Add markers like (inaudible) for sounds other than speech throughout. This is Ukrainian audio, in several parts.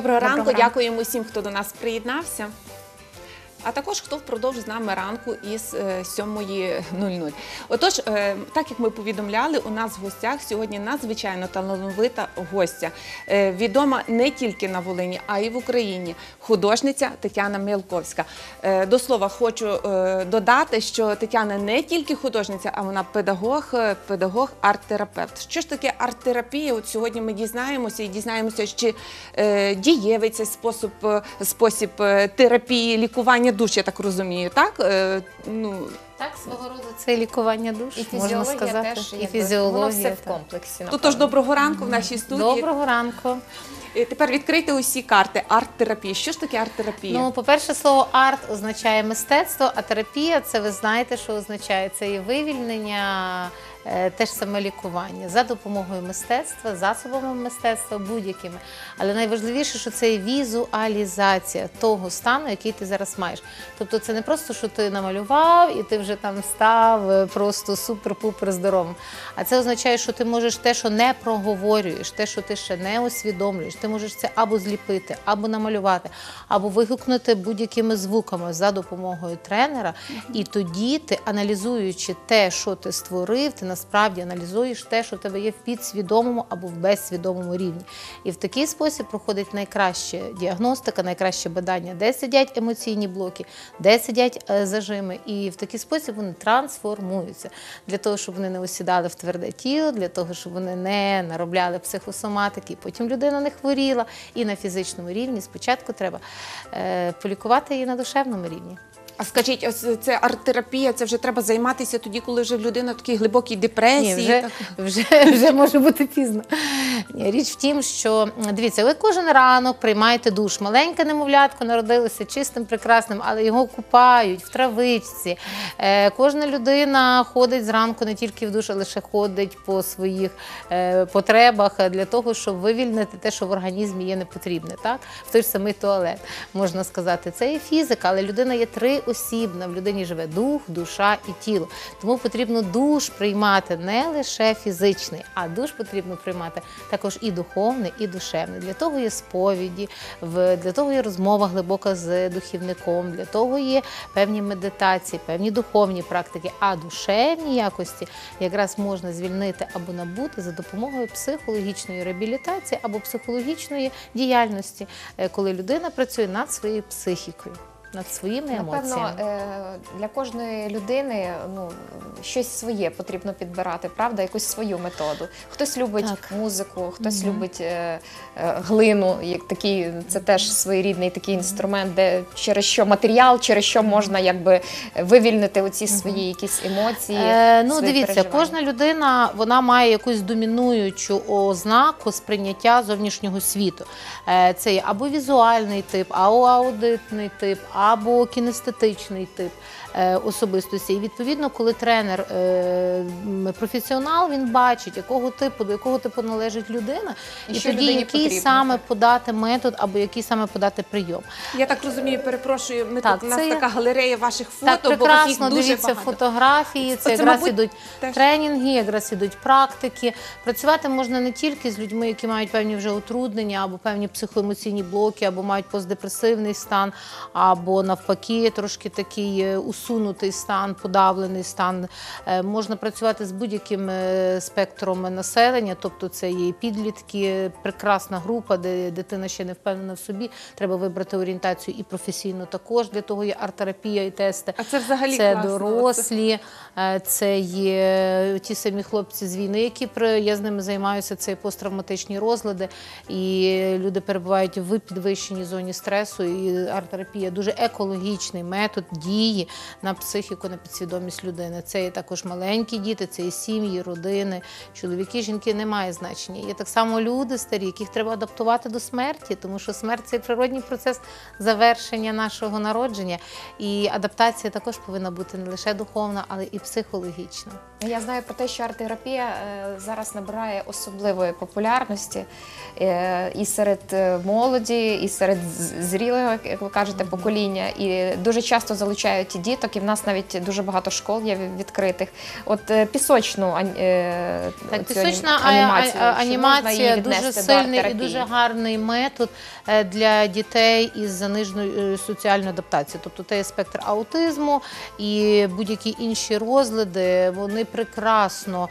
Доброго ранку, ранку. дякуємо всім, хто до нас приєднався. А також хто впродовж з нами ранку із е, 7.00. Отож, е, так як ми повідомляли, у нас в гостях сьогодні надзвичайно талановита гостя, Е, відома не тільки на Волині, а й в Україні. Художниця Тетяна Мілковська. Е, До слова, хочу е, додати, що Тетяна не тільки художниця, а вона педагог, е, педагог, арт-терапевт. Що ж таке арт-терапія? От сьогодні ми дізнаємося і дізнаємося, чи е, дієвий цей спосіб, е, спосіб е, терапії, лікування душ, я так розумію, так? Е, ну, Так, свого роду це лікування душ, І можна фізіологія сказати. теж і якби, фізіологія. воно все в так. комплексі. Напевно. доброго ранку в нашій студії. Доброго ранку. Е, Тепер відкрийте усі карти арт-терапії. Що ж таке арт-терапія? Ну, по-перше, слово арт означає мистецтво, а терапія це ви знаєте, що означає це є вивільнення, е, теж саме лікування за допомогою мистецтва, засобами мистецтва, будь-якими. Але найважливіше, що це візуалізація того стану, який ти зараз маєш. Тобто, це не просто, що ти намалював і ти вже там став е, просто супер-пупер здоровим. А це означає, що ти можеш те, що не проговорюєш, те, що ти ще не усвідомлюєш, ти можеш це або зліпити, або намалювати, або вигукнути будь-якими звуками за допомогою тренера. І тоді ти, аналізуючи те, що ти створив, ти насправді аналізуєш те, що в тебе є в підсвідомому або в безсвідомому рівні. І в такий спосіб проходить найкраща діагностика, найкраще бадання, де сидять емоційні блоки, де сидять е, зажими. І в такий спосіб вони трансформуються для того, щоб вони не осідали в тверде тіло, для того, щоб вони не наробляли психосоматики, потім людина не хворіла. І на фізичному рівні спочатку треба е, полікувати її на душевному рівні. А скажіть, ось це арт-терапія, це вже треба займатися тоді, коли вже людина в такій глибокій депресії. Ні, вже, вже, (laughs) вже може бути пізно. Ні, річ в тім, що дивіться, ви кожен ранок приймаєте душ. Маленьке немовлятко народилося чистим, прекрасним, але його купають в травичці. Е, кожна людина ходить зранку не тільки в душ, а лише ходить по своїх е, потребах для того, щоб вивільнити те, що в організмі є непотрібне. Так? В той ж самий туалет можна сказати. Це є фізика, але людина є триосібна. В людині живе дух, душа і тіло. Тому потрібно душ приймати не лише фізичний, а душ потрібно приймати також і духовний, і душевний. Для того є сповіді, для того є розмова глибока з духівником, для того є певні медитації, певні духовні практики, а душевні якості якраз можна звільнити або набути за допомогою психологічної реабілітації або психологічної діяльності, е, коли людина працює над своєю психікою, над своїми емоціями. Напевно, е, для кожної людини ну, щось своє потрібно підбирати, правда, якусь свою методу. Хтось любить Так. музику, хтось любить е, е, глину, як такий, це теж своєрідний такий інструмент, де через що матеріал, через що можна якби вивільнити оці свої якісь емоції. Е, ну, дивіться, кожна людина вона має якусь домінуючу ознаку сприйняття зовнішнього світу. Це або візуальний тип, або аудитний тип, або кінестетичний тип е, особистості. І відповідно, коли тренер е, професіонал, він бачить, якого типу, до якого типу належить людина, І і, тоді який потрібно, саме подати метод, або який саме подати прийом. Я так розумію, перепрошую. Ми Так, тут у нас це є- така галерея ваших фото, Так, бо прекрасно їх дуже дивіться багато. фотографії. Це Оце, якраз мабуть, ідуть теж- тренінги, якраз ідуть практики. Працювати можна не тільки з людьми, які мають певні вже утруднення, або певні психоемоційні блоки, або мають постдепресивний стан, або навпаки, трошки такий е, усунутий стан, подавлений стан. Е, Можна працювати з будь-яким е, спектром населення, тобто це є і підлітки, прекрасна група, де дитина ще не впевнена в собі. Треба вибрати орієнтацію і професійну також. Для того є арт-терапія і тести. А це взагалі це класно. дорослі, це є ті самі хлопці з війни, які я з ними займаюся. Це посттравматичні розлади, і люди перебувають в підвищеній зоні стресу. І арт-терапія дуже екологічний метод дії на психіку, на підсвідомість людини. Це є також маленькі діти, це і сім'ї, родини, чоловіки, жінки немає значення. Є так само люди старі, яких треба адаптувати до смерті, тому що смерть це природній процес завершення нашого народження. І адаптація також повинна бути не лише духовна, але і психологічна. Я знаю про те, що арт-терапія е, зараз набирає особливої е, і серед е, молоді, і серед зрілого, як ви кажете, покоління. Управління і дуже часто залучають і діток, і в нас навіть дуже багато школ є відкритих. От е, пісочну е, Так, пісочна анімацію, анімація, дуже сильний і дуже гарний метод е, для дітей із заниженою соціальною адаптацією. Тобто це є спектр аутизму і будь-які інші розлади, вони прекрасно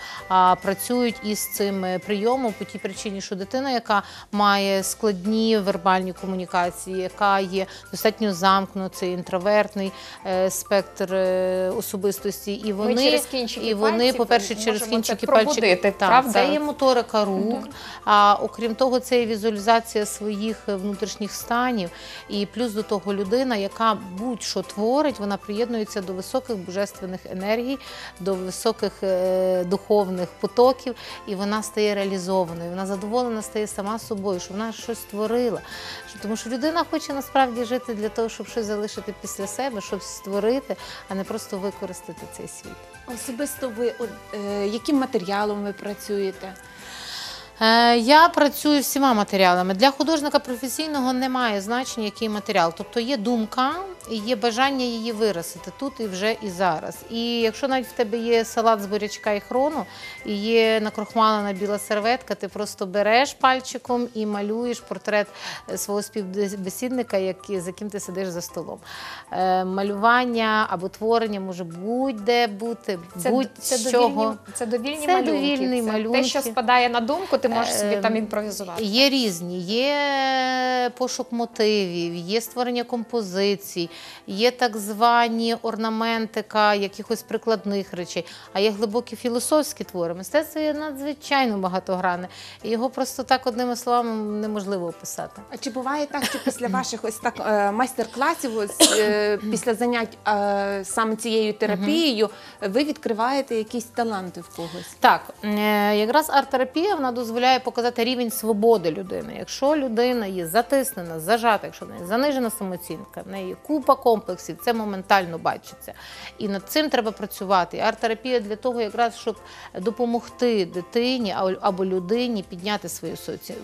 працюють із цим прийомом по тій причині, що дитина, яка має складні вербальні комунікації, яка є достатньо замкнута, це інтровертний е, спектр е, особистості, і Ми вони через кінчики і вони, по-перше, через кінчики пальчиків. правда? Це є моторика рук. А окрім того, це є візуалізація своїх е, внутрішніх станів. І плюс до того людина, яка будь-що творить, вона приєднується до високих божественних енергій, до високих е, духовних потоків, і вона стає реалізованою. Вона задоволена стає сама собою, що вона щось створила. Тому що людина хоче насправді жити для того, щоб щось залишити після себе, щось створити, а не просто використати цей світ. Особисто ви от, е, яким матеріалом ви працюєте? Е, Я працюю всіма матеріалами. Для художника професійного немає значення, який матеріал. Тобто є думка і є бажання її виразити тут і вже і зараз. І якщо навіть в тебе є салат з бурячка і хрону, і є накрохмалена біла серветка, ти просто береш пальчиком і малюєш портрет е, свого співбесідника, який- з яким ти сидиш за столом. Е, Малювання або творення може будь-де бути, Це, це, будь-чого. довільні, це довільні Це малюнки. довільні це малюнки. Те, що спадає на думку, ти можеш собі Ем, там імпровізувати. Є різні, є пошук мотивів, є створення композицій, є так звані орнаментика якихось прикладних речей, а є глибокі філософські твори. Мистецтво є надзвичайно багатогранне. Його просто так одними словами неможливо описати. А чи буває так, що після ваших ось так е, майстер-класів, ось, е, після занять е, саме цією терапією, ви відкриваєте якісь таланти в когось? Так, якраз арт-терапія вона дозволяє показати рівень свободи людини. Якщо людина є затиснена, зажата, якщо в неї занижена самооцінка, в неї купа комплексів, це моментально бачиться. І над цим треба працювати. Арт-терапія для того, якраз щоб допомогти дитині або людині підняти свою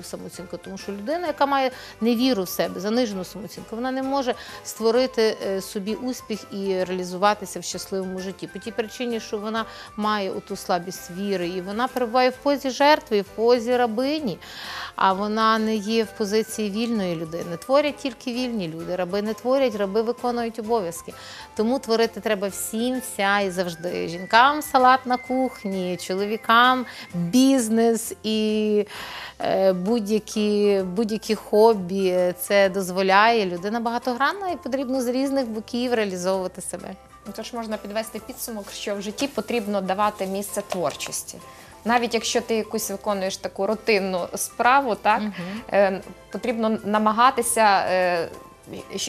самооцінку. Тому що людина, яка має невіру в себе, занижену самооцінку, вона не може створити е, собі успіх і реалізуватися в щасливому житті. По тій причині, що вона має оту слабість віри, і вона перебуває в позі жертви, в позі рабині, а вона не є в позиції вільної людини. Творять тільки вільні люди. Раби не творять, раби виконують обов'язки. Тому творити треба всім, вся і завжди. Жінкам салат на кухні, чоловікам бізнес і е, будь-які, будь-які хобі. Це дозволяє. Людина багатогранна і потрібно з різних боків реалізовувати себе. Тож можна підвести підсумок, що в житті потрібно давати місце творчості. Навіть якщо ти якусь виконуєш таку рутинну справу, так е, потрібно намагатися е,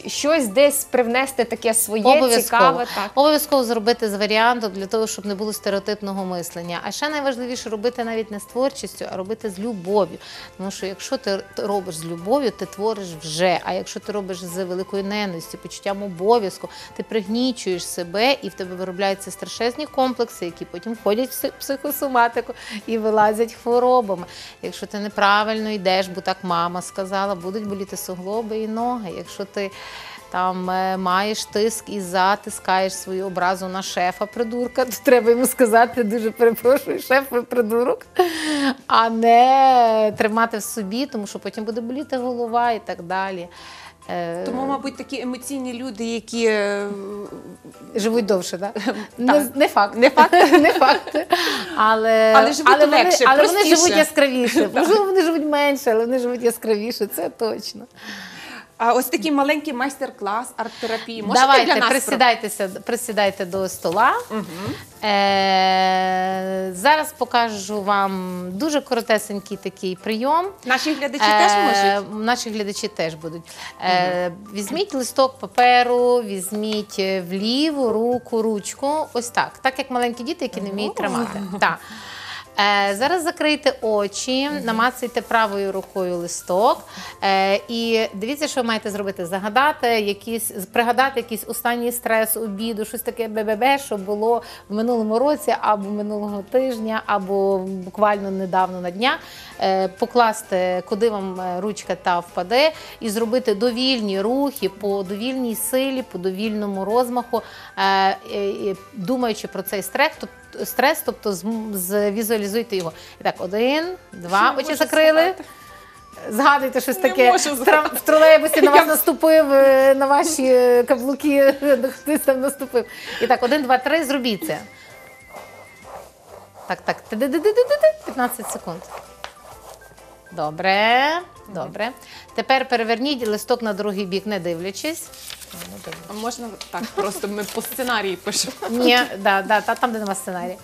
щось десь привнести таке своє Обов'язково. цікаве. Так. Обов'язково зробити з варіантом для того, щоб не було стереотипного мислення. А ще найважливіше робити навіть не з творчістю, а робити з любов'ю. Тому що якщо ти робиш з любов'ю, ти твориш вже. А якщо ти робиш з великою ненавистю, почуттям обов'язку, ти пригнічуєш себе і в тебе виробляються страшезні комплекси, які потім входять в психосоматику і вилазять хворобами. Якщо ти неправильно йдеш, бо так мама сказала, будуть боліти суглоби і ноги. Якщо ти там е, маєш тиск і затискаєш свою образу на шефа придурка, то треба йому сказати дуже перепрошую, шеф ви придурок, а не тримати в собі, тому що потім буде боліти голова і так далі. Е, Тому, мабуть, такі емоційні люди, які е, Живуть довше, так? Не, не факт. Не факт? (laughs) не факт. Але, Але живуть вони, легше, але вони живуть яскравіше. (laughs) Можливо, вони живуть менше, але вони живуть яскравіше, це точно. А ось такий маленький майстер-клас арт-терапії. Можете Давайте, для нас присідайтеся, присідайте до стола. Е, зараз покажу вам дуже коротесенький такий прийом. наші глядачі теж Е, можуть? Наші глядачі теж будуть. Е, Візьміть листок паперу, візьміть в ліву руку ручку. Ось так. Так як маленькі діти, які не вміють тримати. Так. Е, зараз закрийте очі, намацайте правою рукою листок. Е, і дивіться, що ви маєте зробити. Загадати якісь, пригадати якийсь останній стрес обіду, щось таке бебебе, що було в минулому році, або минулого тижня, або буквально недавно на дня. Е, покласти, куди вам ручка та впаде, і зробити довільні рухи по довільній силі, по довільному розмаху, е, е, е, думаючи про цей стрес, тобто, стрес, тобто зм- звізуалізуйте його. І так, один, два, Не очі можу закрили. згадати. Згадуйте щось Не таке. можу В, трам- згадати. в тролейбусі на вас наступив, е, на ваші е, каблуки, хтось там наступив. І так, один, два, три, зробіть це. Так, так. Ти-ди-ди-ди-ди-ди. 15 секунд. Добре, добре. Тепер переверніть листок на другий бік, не дивлячись. А можна так, просто ми по сценарії пишемо. Ні, да, да, та, там, де нема сценарій.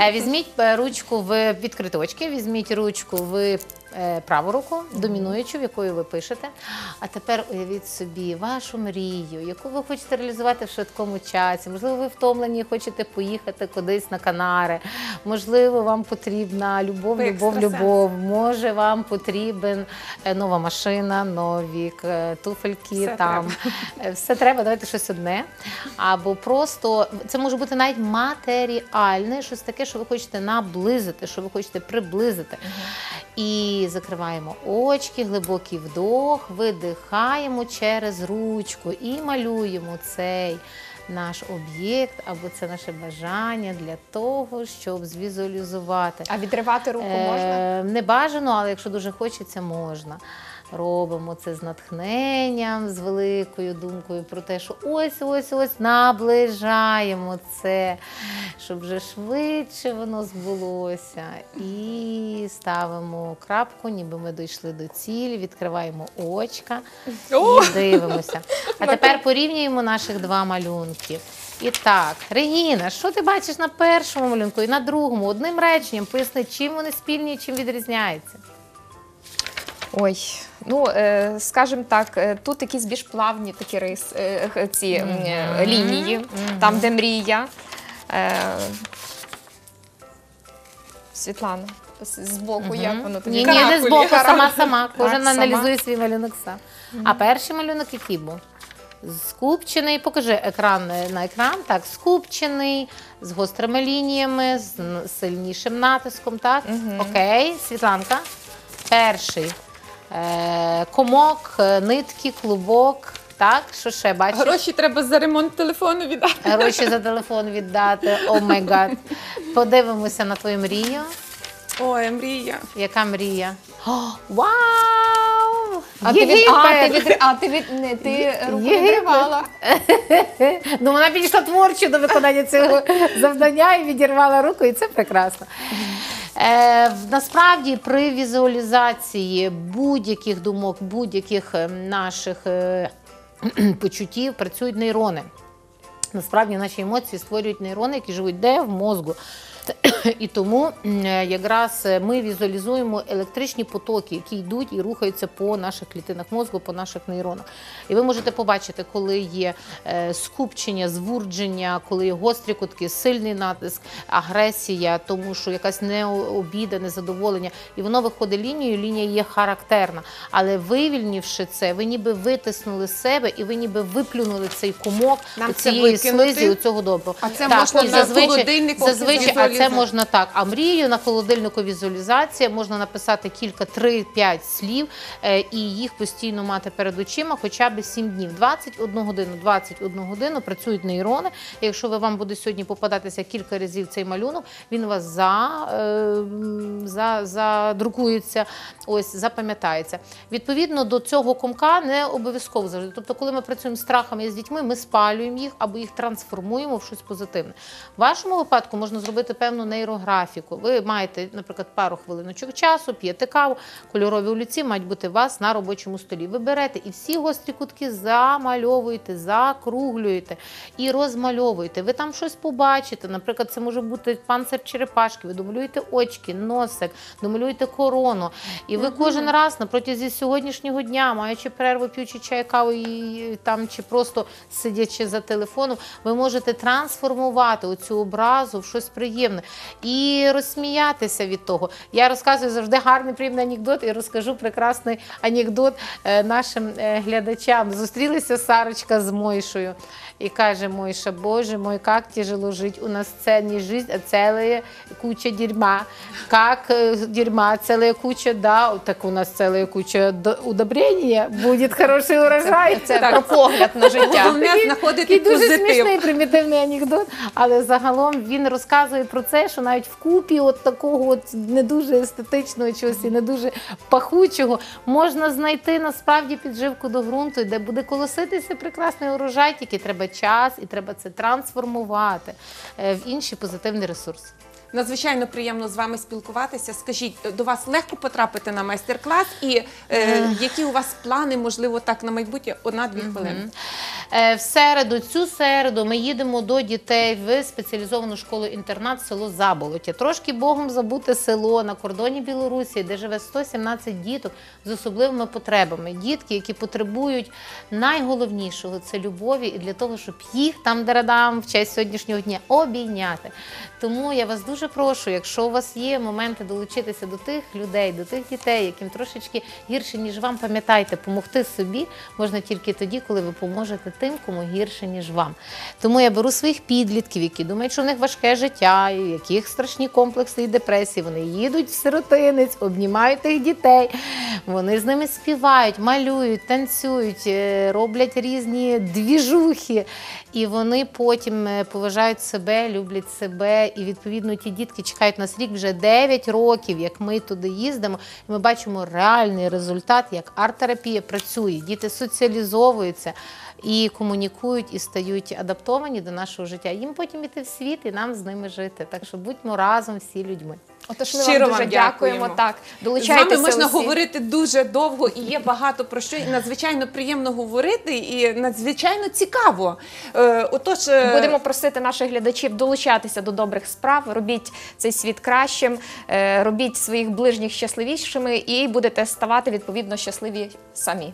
Е, Візьміть е, ручку в відкрити очки, візьміть ручку в праву руку, домінуючу, в якою ви пишете. А тепер уявіть собі вашу мрію, яку ви хочете реалізувати в швидкому часі. Можливо, ви втомлені, і хочете поїхати кудись на Канари. Можливо, вам потрібна любов, Ви любов, любов. Може, вам потрібен е, нова машина, нові е, туфельки. Все там Е, все треба, давайте щось одне. Або просто це може бути навіть матеріальне, щось таке, що ви хочете наблизити, що ви хочете приблизити. І закриваємо очки, глибокий вдох, видихаємо через ручку і малюємо цей. Наш об'єкт або це наше бажання для того, щоб звізуалізувати. А відривати руку можна? Е, Не бажано, але якщо дуже хочеться, можна. Робимо це з натхненням, з великою думкою про те, що ось, ось, ось наближаємо це, щоб вже швидше воно збулося. І ставимо крапку, ніби ми дійшли до цілі, відкриваємо очка і дивимося. А тепер порівнюємо наших два малюнки. І так, Регіна, що ти бачиш на першому малюнку і на другому? Одним реченням поясни, чим вони спільні чим відрізняються. Ой, ну е, скажімо так, е, тут якісь більш плавні такі рис, е, ці м, е, лінії, там, де мрія. Світлана, з- збоку, як воно тобі? Ні, ні, не Каракулі, збоку, сама сама. Кожен Так, сама. аналізує свій малюнок сам. А перший малюнок який був? Скупчений, покажи екран на екран. Так, скупчений, з гострими лініями, з сильнішим натиском. Так, окей, Світланка. Перший комок, е, нитки, клубок. Так, що ще бачиш? Гроші треба за ремонт телефону віддати. Гроші за телефон віддати. О май гад. Подивимося на твою мрію. Ой, мрія. Яка мрія? О, вау! А ти, від, а, ти, від, а ти, від, не, ти руку відривала. (laughs) Ну, вона підійшла творчо до виконання цього завдання і відірвала руку, і це прекрасно. Е, насправді, при візуалізації будь-яких думок, будь-яких е, наших е, (clears throat) почуттів працюють нейрони. Насправді наші емоції створюють нейрони, які живуть де в мозку. І тому е, якраз е, ми візуалізуємо електричні потоки, які йдуть і рухаються по наших клітинах мозку, по наших нейронах. І ви можете побачити, коли є е, скупчення, звурдження, коли є гострі кутки, сильний натиск, агресія, тому що якась необіда, незадоволення, і воно виходить лінією. Лінія є характерна. Але вивільнивши це, ви ніби витиснули себе і ви ніби виплюнули цей Нам у цієї слизі, у цього доброго. А це можна і на холодильнику зазвичай, це можна так. А мрію на холодильнику візуалізація можна написати кілька, 3-5 слів е, і їх постійно мати перед очима хоча б 7 днів. 21 годину, 21 годину працюють нейрони. Якщо ви вам буде сьогодні попадатися кілька разів цей малюнок, він у вас за, е, за, задрукується, ось запам'ятається. Відповідно до цього комка не обов'язково завжди. Тобто, коли ми працюємо з страхами і з дітьми, ми спалюємо їх або їх трансформуємо в щось позитивне. В вашому випадку можна зробити певну нейрографіку. Ви маєте, наприклад, пару хвилиночок часу, п'єте каву, кольорові олівці мають бути у вас на робочому столі. Ви берете і всі гострі кутки замальовуєте, закруглюєте і розмальовуєте. Ви там щось побачите. Наприклад, це може бути панцир черепашки. Ви домалюєте очки, носик, домалюєте корону. І ви кожен раз на протязі сьогоднішнього дня, маючи перерву, п'ючи чай, каву і там чи просто сидячи за телефоном, ви можете трансформувати оцю образу в щось приємне. Приємно. І розсміятися від того. Я розказую завжди гарний приємний анекдот і розкажу прекрасний анекдот е, нашим е, глядачам. Зустрілися Сарочка з Мойшою і каже: Мойша, Боже мой, як тяжело жити. У нас це не життя, а ціла куча дерьма. Как е, дерьма, ціла куча, да, так у нас ціла куча удобрення, буде хороший урожай. Це про погляд на життя. Головне знаходити Такий дуже позитив. смішний примітивний анекдот, але загалом він розказує про це, що навіть в купі от такого от не дуже естетичного чогось і не дуже пахучого можна знайти насправді підживку до ґрунту, де буде колоситися прекрасний урожай, тільки треба час і треба це трансформувати е, в інший позитивний ресурс. Надзвичайно приємно з вами спілкуватися. Скажіть, до вас легко потрапити на майстер-клас, і е, які у вас плани, можливо, так на майбутнє одна-дві хвилини. Е, В середу, цю середу, ми їдемо до дітей в спеціалізовану школу-інтернат село Заболоття. Трошки богом забуте село на кордоні Білорусі, де живе 117 діток з особливими потребами. Дітки, які потребують найголовнішого це любові, і для того, щоб їх там дерадам в честь сьогоднішнього дня обійняти. Тому я вас дуже прошу, якщо у вас є моменти долучитися до тих людей, до тих дітей, яким трошечки гірше, ніж вам, пам'ятайте, допомогти собі можна тільки тоді, коли ви поможете тим, кому гірше, ніж вам. Тому я беру своїх підлітків, які думають, що в них важке життя, і яких страшні комплекси і депресії. Вони їдуть в сиротинець, обнімають тих дітей, вони з ними співають, малюють, танцюють, е, роблять різні двіжухи. І вони потім е, поважають себе, люблять себе. І відповідно ті дітки чекають нас рік вже 9 років, як ми туди їздимо. І ми бачимо реальний результат, як арт-терапія працює. Діти соціалізовуються і комунікують, і стають адаптовані до нашого життя. Їм потім іти в світ і нам з ними жити. Так що будьмо разом всі людьми. Отож, ми Щиро вам дуже дякуємо. дякуємо. Так, З вами можна усі. говорити дуже довго і є багато про що, і надзвичайно приємно говорити, і надзвичайно цікаво. Е, отож, е, Будемо просити наших глядачів долучатися до добрих справ, робіть цей світ кращим, е, робіть своїх ближніх щасливішими і будете ставати відповідно щасливі самі.